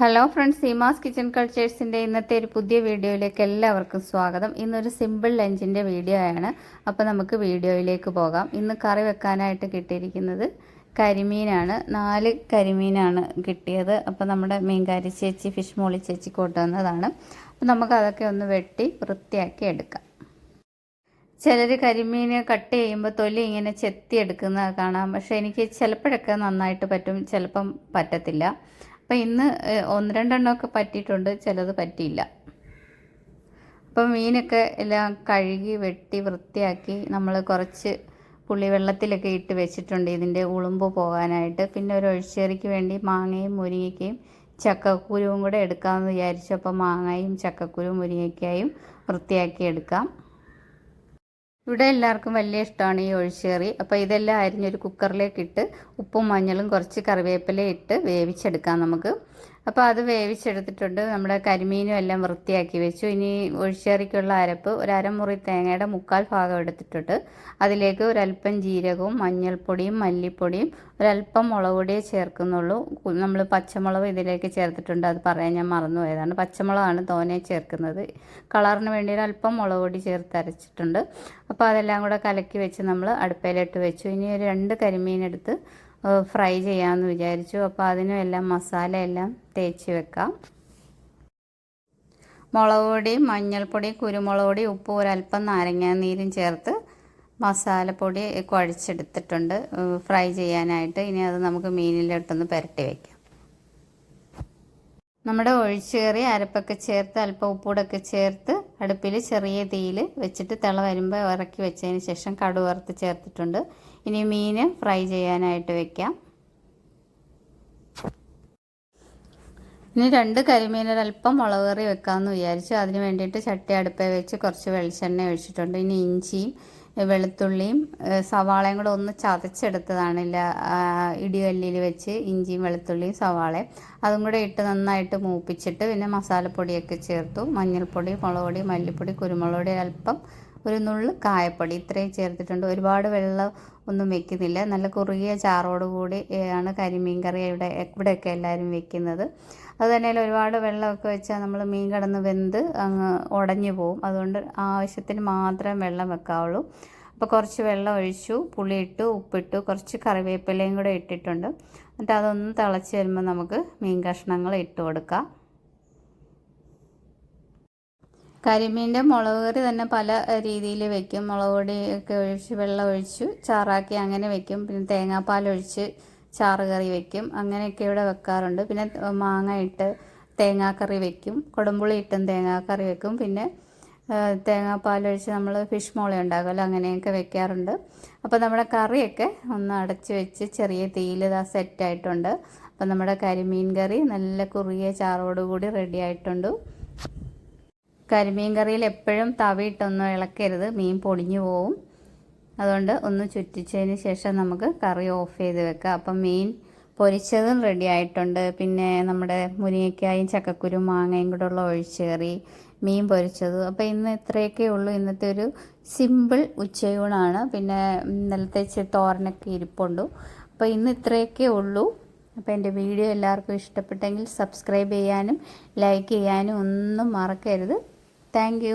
Hello friends Seema's kitchen കൾച്ചേഴ്സിന്റെ ഇന്നത്തെ ഒരു പുതിയ വീഡിയോയിലേക്ക് എല്ലാവർക്കും സ്വാഗതം. ഇന്നൊരു സിമ്പിൾ ലഞ്ചിന്റെ വീഡിയോ ആണ്. അപ്പോൾ നമുക്ക് വീഡിയോയിലേക്ക് പോകാം. ഇന്ന് കറി വെക്കാനായിട്ട് കിട്ടിയിരിക്കുന്നത് കരിമീനാണ്. നാല് കരിമീനാണ് കിട്ടിയത്. അപ്പോൾ നമ്മുടെ മീൻകാരി ചേച്ചി ഫിഷ് മോളി ചേച്ചി കൊണ്ടുവന്നതാണ്. അപ്പോൾ നമുക്ക് അതൊക്കെ ഒന്ന് വെട്ടി വൃത്തിയാക്കി എടുക്കാം. ചിലർ കരിമീൻ കട്ട് ചെയ്യുമ്പോൾ തൊലി ഇങ്ങനെ ചെത്തി ചെത്തിയെടുക്കുന്നത് കാണാം. പക്ഷേ എനിക്ക് ചിലപ്പോഴൊക്കെ നന്നായിട്ട് പറ്റും. ചിലപ്പം പറ്റത്തില്ല. അപ്പം ഇന്ന് ഒന്ന് രണ്ടെണ്ണമൊക്കെ പറ്റിയിട്ടുണ്ട് ചിലത് പറ്റിയില്ല. അപ്പം മീനൊക്കെ എല്ലാം കഴുകി വെട്ടി വൃത്തിയാക്കി നമ്മൾ കുറച്ച് പുളിവെള്ളത്തിലൊക്കെ ഇട്ട് വെച്ചിട്ടുണ്ട് ഇതിന്റെ ഉളുമ്പ് പോകാനായിട്ട്. പിന്നെ ഒരു ഒഴിച്ചേറിക്ക് വേണ്ടി മാങ്ങയും മുരിങ്ങയ്ക്കയും ചക്കക്കുരുവും കൂടെ എടുക്കാമെന്ന് വിചാരിച്ചു. അപ്പോൾ മാങ്ങയും ചക്കക്കുരുവും മുരിങ്ങയ്ക്കായും വൃത്തിയാക്കി എടുക്കാം. ഇവിടെ എല്ലാവർക്കും വലിയ ഇഷ്ടമാണ് ഈ ഒഴിച്ചേറി. അപ്പോൾ ഇതെല്ലാം അരിഞ്ഞൊരു കുക്കറിലേക്ക് ഇട്ട് ഉപ്പും മഞ്ഞളും കുറച്ച് കറിവേപ്പില ഇട്ട് വേവിച്ചെടുക്കാം നമുക്ക്. അപ്പോൾ അത് വേവിച്ചെടുത്തിട്ടുണ്ട്. നമ്മുടെ കരിമീനും എല്ലാം വൃത്തിയാക്കി വെച്ചു. ഇനി ഒഴിച്ചേറിക്കുള്ള അരപ്പ് ഒരു അരമുറി തേങ്ങയുടെ മുക്കാൽ ഭാഗം എടുത്തിട്ടുണ്ട്. അതിലേക്ക് ഒരല്പം ജീരകവും മഞ്ഞൾപ്പൊടിയും മല്ലിപ്പൊടിയും ഒരല്പം മുളക് പൊടിയേ ചേർക്കുന്നുള്ളൂ. നമ്മൾ പച്ചമുളക് ഇതിലേക്ക് ചേർത്തിട്ടുണ്ട്. അത് പറയാൻ ഞാൻ മറന്നുപോയതാണ്. പച്ചമുളകാണ് തോനെ ചേർക്കുന്നത്. കളറിന് വേണ്ടി അല്പം മുളക് പൊടി ചേർത്ത് അരച്ചിട്ടുണ്ട്. അപ്പോൾ അതെല്ലാം കൂടെ കലക്കി വെച്ച് നമ്മൾ അടുപ്പയിലിട്ട് വെച്ചു. ഇനി ഒരു രണ്ട് കരിമീൻ എടുത്ത് ഫ്രൈ ചെയ്യാമെന്ന് വിചാരിച്ചു. അപ്പോൾ അതിനും എല്ലാം മസാല എല്ലാം തേച്ച് വെക്കാം. മുളക് പൊടി മഞ്ഞൾപ്പൊടി കുരുമുളക് പൊടി ഉപ്പ് ഒരല്പം നാരങ്ങാനീരും ചേർത്ത് മസാലപ്പൊടി കുഴച്ചെടുത്തിട്ടുണ്ട്. ഫ്രൈ ചെയ്യാനായിട്ട്. ഇനി അത് നമുക്ക് മീനിലിട്ടൊന്ന് പുരട്ടി വയ്ക്കാം നമ്മുടെ ഒഴിച്ചേറി അരപ്പൊക്കെ ചേർത്ത് അല്പം ഉപ്പൂടൊക്കെ ചേർത്ത് അടുപ്പിൽ ചെറിയ തീയിൽ വെച്ചിട്ട് തിള വരുമ്പോൾ ഇറക്കി വെച്ചതിന് ശേഷം കടു വറുത്ത് ചേർത്തിട്ടുണ്ട്. ഇനി മീൻ ഫ്രൈ ചെയ്യാനായിട്ട് വെക്കാം. ഇനി രണ്ട് കരിമീനൊരൽപ്പം മുളക് കറി വെക്കാമെന്ന് വിചാരിച്ചു. അതിന് വേണ്ടിയിട്ട് ചട്ടി അടുപ്പേ വെച്ച് കുറച്ച് വെളിച്ചെണ്ണ ഒഴിച്ചിട്ടുണ്ട്. ഇനി ഇഞ്ചിയും വെളുത്തുള്ളിയും സവാളയും കൂടെ ഒന്ന് ചതച്ചെടുത്തതാണില്ല ഇടികല്ലിൽ വെച്ച് ഇഞ്ചിയും വെളുത്തുള്ളിയും സവാളയും. അതും കൂടെ ഇട്ട് നന്നായിട്ട് മൂപ്പിച്ചിട്ട് പിന്നെ മസാലപ്പൊടിയൊക്കെ ചേർത്തു. മഞ്ഞൾപ്പൊടി മുളക് പൊടി മല്ലിപ്പൊടി കുരുമുളക് പൊടി അല്പം ഒരു നുള്ളു കായപ്പൊടി. ഇത്രയും ചേർത്തിട്ടുണ്ട്. ഒരുപാട് വെള്ളം ഒന്നും വെക്കുന്നില്ല. നല്ല കുറുകിയ ചാറോടുകൂടി ആണ് കരിമീൻ കറി ഇവിടെ ഇവിടെയൊക്കെ എല്ലാവരും വെക്കുന്നത്. അത് തന്നെ ഒരുപാട് വെള്ളമൊക്കെ വെച്ചാൽ നമ്മൾ മീൻ കിടന്ന് വെന്ത് അങ്ങ് ഉടഞ്ഞു പോവും. അതുകൊണ്ട് ആവശ്യത്തിന് മാത്രം വെള്ളം വെക്കാവുള്ളൂ. അപ്പോൾ കുറച്ച് വെള്ളം ഒഴിച്ചു പുളിയിട്ടു ഉപ്പിട്ടു കുറച്ച് കറിവേപ്പിലയും കൂടെ ഇട്ടിട്ടുണ്ട്. എന്നിട്ട് അതൊന്ന് തിളച്ച് വരുമ്പോൾ നമുക്ക് മീൻ കഷ്ണങ്ങൾ ഇട്ട് കൊടുക്കാം. കരിമീന്റെ മുളക് കറി തന്നെ പല രീതിയിൽ വെക്കും. മുളക് പൊടി ഒക്കെ ഒഴിച്ച് വെള്ളം ഒഴിച്ചു ചാറാക്കി അങ്ങനെ വെക്കും. പിന്നെ തേങ്ങാപ്പാൽ ഒഴിച്ച് ചാറ് കറി വെക്കും. അങ്ങനെയൊക്കെ ഇവിടെ വെക്കാറുണ്ട്. പിന്നെ മാങ്ങ ഇട്ട് തേങ്ങാക്കറി വെക്കും. കൊടുമ്പുളി ഇട്ടും തേങ്ങാക്കറി വെക്കും. പിന്നെ തേങ്ങാപ്പാലൊഴിച്ച് നമ്മൾ ഫിഷ് മോളി ഉണ്ടാകുമല്ലോ അങ്ങനെയൊക്കെ വെക്കാറുണ്ട്. അപ്പോൾ നമ്മുടെ കറിയൊക്കെ ഒന്ന് അടച്ച് വെച്ച് ചെറിയ തീയിൽ ഇതാ സെറ്റായിട്ടുണ്ട് അപ്പോൾ നമ്മുടെ കരിമീൻ കറി നല്ല കുറുകിയ ചാറോടുകൂടി റെഡി ആയിട്ടുണ്ട്. കരിമീൻ കറിയിൽ എപ്പോഴും തവിയിട്ടൊന്നും ഇളക്കരുത്. മീൻ പൊടിഞ്ഞു പോവും. അതുകൊണ്ട് ഒന്ന് ചുറ്റിച്ചതിന് ശേഷം നമുക്ക് കറി ഓഫ് ചെയ്ത് വെക്കാം. അപ്പം മീൻ പൊരിച്ചതും റെഡി ആയിട്ടുണ്ട്. പിന്നെ നമ്മുടെ മുരിങ്ങയ്ക്കായും ചക്കക്കുരു മാങ്ങയും കൂടെ ഉള്ള ഒഴിച്ചേറി മീൻ പൊരിച്ചതും. അപ്പോൾ ഇന്ന് ഇത്രയൊക്കെ ഉള്ളൂ. ഇന്നത്തെ ഒരു സിമ്പിൾ ഉച്ചയൂണാണ്. പിന്നെ ഇന്നലത്തെ തോരനൊക്കെ ഇരിപ്പുണ്ട്. അപ്പോൾ ഇന്ന് ഇത്രയൊക്കെ ഉള്ളൂ. അപ്പോൾ എന്റെ വീഡിയോ എല്ലാവർക്കും ഇഷ്ടപ്പെട്ടെങ്കിൽ സബ്സ്ക്രൈബ് ചെയ്യാനും ലൈക്ക് ചെയ്യാനും ഒന്നും മറക്കരുത്. താങ്ക്